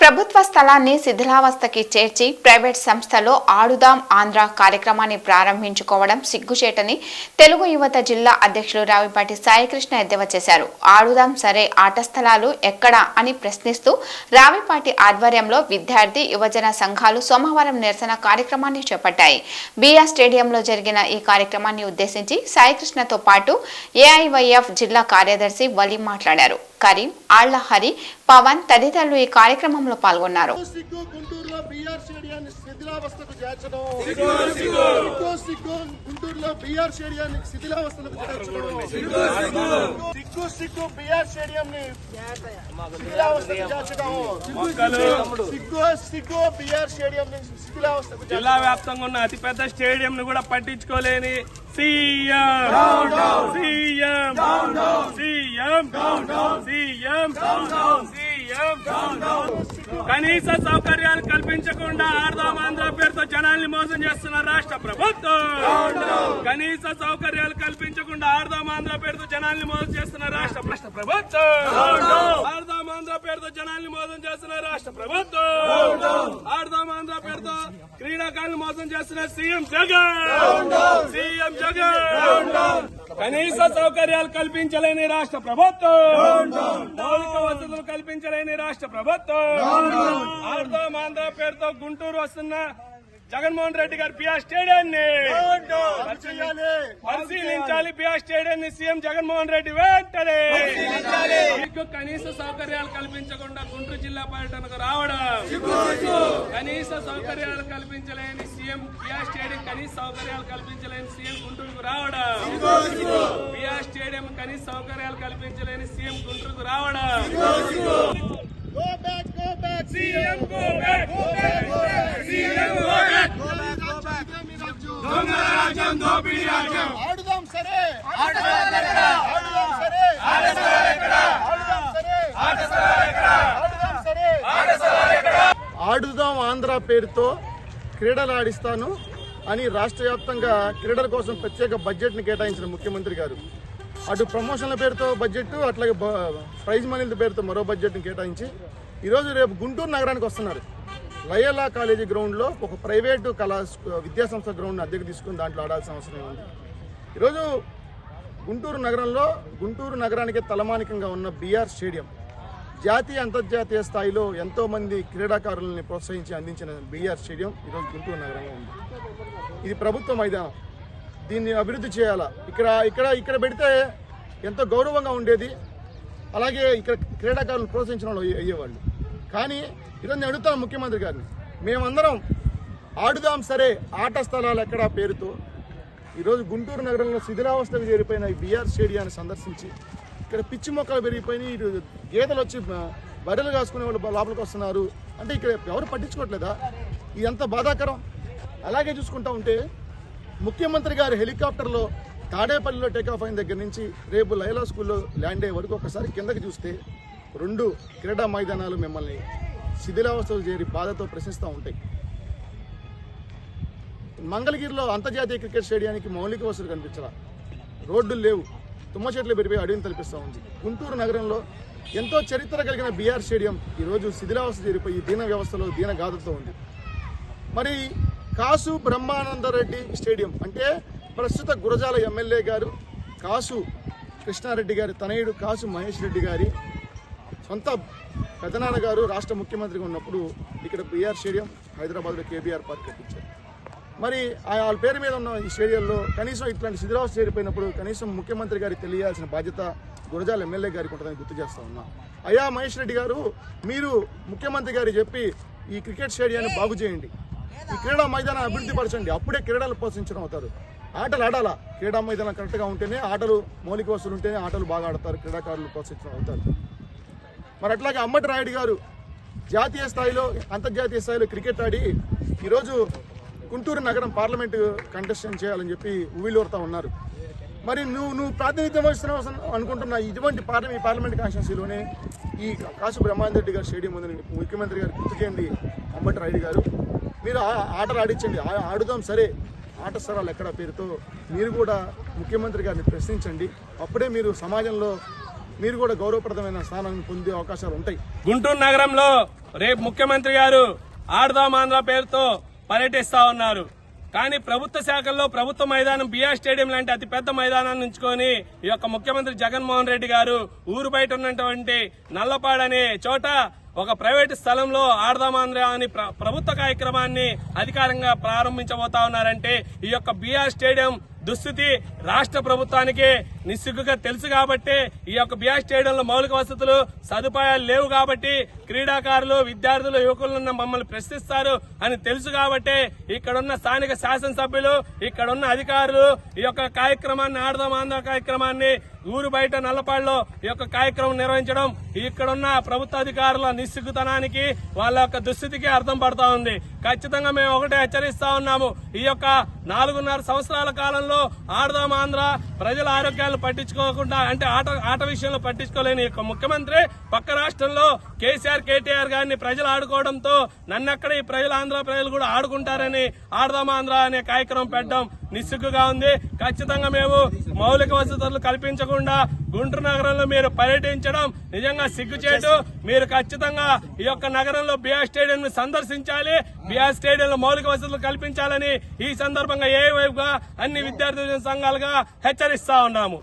ప్రభుత్వ స్థలాన్ని శిథిలావస్థకి చేర్చి ప్రైవేట్ సంస్థలో ఆడుదాం ఆంధ్ర కార్యక్రమాన్ని ప్రారంభించుకోవడం సిగ్గుచేటని తెలుగు యువత జిల్లా అధ్యక్షులు రావిపాటి సాయికృష్ణ ఎద్దేవా చేశారు. ఆడుదాం సరే ఆట స్థలాలు ఎక్కడా అని ప్రశ్నిస్తూ రావిపాటి ఆధ్వర్యంలో విద్యార్థి యువజన సంఘాలు సోమవారం నిరసన కార్యక్రమాన్ని చేపట్టాయి. బీఆర్ స్టేడియంలో జరిగిన ఈ కార్యక్రమాన్ని ఉద్దేశించి సాయికృష్ణతో పాటు ఏఐవైఎఫ్ జిల్లా కార్యదర్శి వలి మాట్లాడారు. కరీం ఆళ్ళ హరి పవన్ తదితరులు ఈ కార్యక్రమంలో పాల్గొన్నారు. గుంటూరులో బీఆర్ సిగ్గు సిగ్గు బీఆర్ స్టేడియం ని శిథిలావస్థకు చేర్చడం సిగ్గు సిగ్గు బీఆర్ స్టేడియం ని జిల్లా వ్యాప్తంగా ఉన్న అతిపెద్ద స్టేడియం ను కూడా పట్టించుకోలేని CM. CM. CM. CM. CM. కనీస సౌకర్యాలు కల్పించకుండా ఆడదాం ఆంధ్ర పేరుతో మోసం చేస్తున్న రాష్ట్ర ప్రభుత్వం. కనీస సౌకర్యాలు కల్పించకుండా ఆడదాం ఆంధ్ర పేరుతో జనాల్ని మోసం చేస్తున్న రాష్ట్ర రాష్ట్ర ప్రభుత్వం. ఆడదాం ఆంధ్ర పేరుతో జనాల్ని మోసం చేస్తున్న రాష్ట్ర ప్రభుత్వం. ఆడదాం ఆంధ్ర పేరుతో క్రీడాకారులు మోసం చేస్తున్న సీఎం జగన్. సీఎం జగన్. కనీస సౌకర్యాలు కల్పించలేని రాష్ట్ర ప్రభుత్వం. మౌలిక వసతులు కల్పించలేని రాష్ట్ర ప్రభుత్వం. ఆడదాం ఆంధ్ర పేరుతో గుంటూరు వస్తున్న జగన్మోహన్ రెడ్డి గారి బిఆర్ స్టేడియాన్ని పరిశీలించాలి. బిఆర్ స్టేడియాన్ని సీఎం జగన్మోహన్ రెడ్డి వెంటనే మీకు కనీస సౌకర్యాలు కల్పించకుండా గుంటూరు జిల్లా పర్యటనకు రావడం. కనీస సౌకర్యాలు కల్పించలేని సీఎం బిఆర్ స్టేడియం కనీస సౌకర్యాలు కల్పించలేని సీఎం గుంటూరుకు రావడం. బిఆర్ స్టేడియం కనీస సౌకర్యాలు కల్పించలేని సీఎం గుంటూరుకు రావడం. రాజ్యం దోపిడీ రాజ్యం. ఆడుదాం సరే. ఆడుదాం సరే ఆడుదాం సరే ఆడుదాం సరే ఆడుదాం ఆంధ్ర పేరుతో ప్రేడలు ఆడిస్తాను అని రాష్ట్ర వ్యాప్తంగా క్రీడల కోసం ప్రత్యేక బడ్జెట్ని కేటాయించిన ముఖ్యమంత్రి గారు. అటు ప్రమోషన్ల పేరుతో బడ్జెట్ అట్లాగే ప్రైజ్ మనీల పేరుతో మరో బడ్జెట్ని కేటాయించి ఈరోజు రేపు గుంటూరు నగరానికి వస్తున్నారు. లయలా కాలేజీ గ్రౌండ్లో ఒక ప్రైవేటు కళా విద్యాసంస్థ గ్రౌండ్ని అద్దెకు తీసుకుని దాంట్లో ఆడాల్సిన అవసరం ఉంది. ఈరోజు గుంటూరు నగరంలో గుంటూరు నగరానికి తలమానికంగా ఉన్న బీఆర్ స్టేడియం జాతీయ అంతర్జాతీయ స్థాయిలో ఎంతోమంది క్రీడాకారులని ప్రోత్సహించి అందించిన బీఆర్ స్టేడియం ఈరోజు గుంటూరు నగరంలో ఉంది. ఇది ప్రభుత్వ మైదానం. దీన్ని అభివృద్ధి చేయాలా? ఇక్కడ ఇక్కడ ఇక్కడ పెడితే ఎంతో గౌరవంగా ఉండేది. అలాగే ఇక్కడ క్రీడాకారులను ప్రోత్సహించిన వాళ్ళు అయ్యేవాళ్ళు. కానీ ఈరోజు నేను అడుగుతాను ముఖ్యమంత్రి గారిని మేమందరం ఆడుదాం సరే ఆట స్థలాలు ఎక్కడ పేరుతో. ఈరోజు గుంటూరు నగరంలో శిథిలావస్థకు చేరిపోయిన ఈ బీఆర్ స్టేడియాన్ని సందర్శించి ఇక్కడ పిచ్చి మొక్కలు పెరిగిపోయినాయి ఇటు గేదెలు వచ్చి బర్రెలు కాసుకునే వాళ్ళు లోపలికి వస్తున్నారు. అంటే ఇక్కడ ఎవరు పట్టించుకోవట్లేదా? ఇది ఎంత బాధాకరం. అలాగే చూసుకుంటా ఉంటే ముఖ్యమంత్రి గారు హెలికాప్టర్లో తాడేపల్లిలో టేకాఫ్ అయిన దగ్గర నుంచి రేపు లైలా స్కూల్లో ల్యాండ్ అయ్యే వరకు ఒకసారి కిందకి చూస్తే రెండు క్రీడా మైదానాలు మిమ్మల్ని శిథిలావస్థలు చేరి బాధతో ప్రశ్నిస్తూ ఉంటాయి. మంగళగిరిలో అంతర్జాతీయ క్రికెట్ స్టేడియానికి మౌలిక వసతులు కనిపించాల. రోడ్లు లేవు. తుమ్మ చెట్లు పెరిగిపోయి అడవిని తలపిస్తూ ఉంది. గుంటూరు నగరంలో ఎంతో చరిత్ర కలిగిన బీఆర్ స్టేడియం ఈరోజు శిథిలావస్థ చేరిపోయి దీన వ్యవస్థలో దీన గాథతో ఉంది. మరి కాసు బ్రహ్మానందరెడ్డి స్టేడియం అంటే ప్రస్తుత గురజాల ఎమ్మెల్యే గారు కాసు కృష్ణారెడ్డి గారి తనయుడు కాసు మహేష్ రెడ్డి గారి సొంత పెదనాన్న గారు రాష్ట్ర ముఖ్యమంత్రిగా ఉన్నప్పుడు ఇక్కడ బీఆర్ స్టేడియం హైదరాబాద్లో కేబీఆర్ పార్క్ కట్టించారు. మరి వాళ్ళ పేరు మీద ఉన్న ఈ స్టేడియంలో కనీసం ఇట్లాంటి శిథిలావస్థ చేరిపోయినప్పుడు కనీసం ముఖ్యమంత్రి గారికి తెలియాల్సిన బాధ్యత గురజాల ఎమ్మెల్యే గారికి ఉంటుందని గుర్తు చేస్తా ఉన్నా. అయ్యా మహేష్ రెడ్డి గారు మీరు ముఖ్యమంత్రి గారు చెప్పి ఈ క్రికెట్ స్టేడియాన్ని బాగు చేయండి. ఈ క్రీడా మైదానం అభివృద్ధి పరచండి. అప్పుడే క్రీడలు ప్రోత్సహించడం అవుతారు. ఆటలు ఆడాలా? క్రీడా మైదానం కరెక్ట్గా ఉంటేనే ఆటలు మౌలిక వసతులు ఉంటేనే ఆటలు బాగా ఆడతారు క్రీడాకారులు ప్రోత్సహించడం అవుతారు. మరి అట్లాగే అమ్మటి రాయుడు గారు జాతీయ స్థాయిలో అంతర్జాతీయ స్థాయిలో క్రికెట్ ఆడి ఈరోజు గుంటూరు నగరం పార్లమెంటు కంటెస్టెంట్ చేయాలని చెప్పి ఉవ్విలూరుతా ఉన్నారు. మరి నువ్వు నువ్వు ప్రాతినిధ్యం వహిస్తున్నావు అసలు అనుకుంటున్న ఇటువంటి పార్లమెంట్ ఈ పార్లమెంట్ కాన్స్టిట్యూన్సీలోనే ఈ కాసు బ్రహ్మానంద రెడ్డి గారి స్టేడియం ఉందని ముఖ్యమంత్రి గారు గుర్తు చేయండి అమ్మటి రాయుడు గారు. మీరు ఆ- ఆటలు ఆడించండి ఆ- ఆడుదాం సరే ఆట స్థలాలు ఎక్కడ పేరుతో మీరు కూడా ముఖ్యమంత్రి గారిని ప్రశ్నించండి. అప్పుడే మీరు సమాజంలో మీరు కూడా గౌరవప్రదమైన స్థానాన్ని పొందే అవకాశాలు ఉంటాయి. గుంటూరు నగరంలో రేపు ముఖ్యమంత్రి గారు ఆడదాం ఆంధ్ర పేరుతో పర్యటిస్తా ఉన్నారు. కానీ ప్రభుత్వ శాఖల్లో ప్రభుత్వ మైదానం బిఆర్ స్టేడియం లాంటి అతి పెద్ద మైదానాన్ని ఉంచుకొని ఈ యొక్క ముఖ్యమంత్రి జగన్మోహన్ రెడ్డి గారు ఊరు బయట ఉన్నటువంటి నల్లపాడు అనే చోట ఒక ప్రైవేట్ స్థలంలో ఆడదామాంధ్ర అని ప్ర- ప్రభుత్వ కార్యక్రమాన్ని అధికారంగా ప్రారంభించబోతా ఉన్నారంటే ఈ యొక్క బీఆర్ స్టేడియం దుస్థితి రాష్ట్ర ప్రభుత్వానికి నిస్సిగ్గుగా తెలుసు కాబట్టి ఈ యొక్క బిఆర్ స్టేడియంలో మౌలిక వసతులు సదుపాయాలు లేవు కాబట్టి క్రీడాకారులు విద్యార్థులు యువకులను మమ్మల్ని ప్రశ్నిస్తారు అని తెలుసు కాబట్టి ఇక్కడున్న స్థానిక శాసనసభ్యులు ఇక్కడున్న అధికారులు ఈ యొక్క కార్యక్రమాన్ని ఆడదాం ఆంధ్ర కార్యక్రమాన్ని ఊరు బయట నల్లపాడులో ఈ యొక్క కార్యక్రమం నిర్వహించడం ఇక్కడున్న ప్రభుత్వ అధికారుల నిస్సిగ్గుతనానికి వాళ్ళ యొక్క దుస్థితికి అర్థం పడతా ఉంది. ఖచ్చితంగా మేము ఒకటే హెచ్చరిస్తా ఉన్నాము. ఈ యొక్క నాలుగున్నర సంవత్సరాల కాలంలో ఆడదాం ఆంధ్ర ప్రజల ఆరోగ్యాలను పట్టించుకోకుండా అంటే ఆట ఆట విషయంలో పట్టించుకోలేని యొక్క ముఖ్యమంత్రి పక్క రాష్ట్రంలో కేసీఆర్ కేటీఆర్ గారిని ప్రజలు ఆడుకోవడంతో నన్నెక్కడ ఈ ప్రజలు ఆంధ్ర ప్రజలు కూడా ఆడుకుంటారని ఆడదాం ఆంధ్ర అనే కార్యక్రమం పెట్టడం నిస్సిగ్గుగా ఉంది. ఖచ్చితంగా మేము మౌలిక వసతులు కల్పించకుండా గుంటూరు నగరంలో మీరు పర్యటించడం నిజంగా సిగ్గుచేటు మీరు ఖచ్చితంగా ఈ యొక్క నగరంలో బిఆర్ స్టేడియం ను సందర్శించాలి. బిఆర్ స్టేడియంలో మౌలిక వసతులు కల్పించాలని ఈ సందర్భంగా ఏ వైపుగా అన్ని విద్యార్థి సంఘాలుగా హెచ్చరిస్తా ఉన్నాము.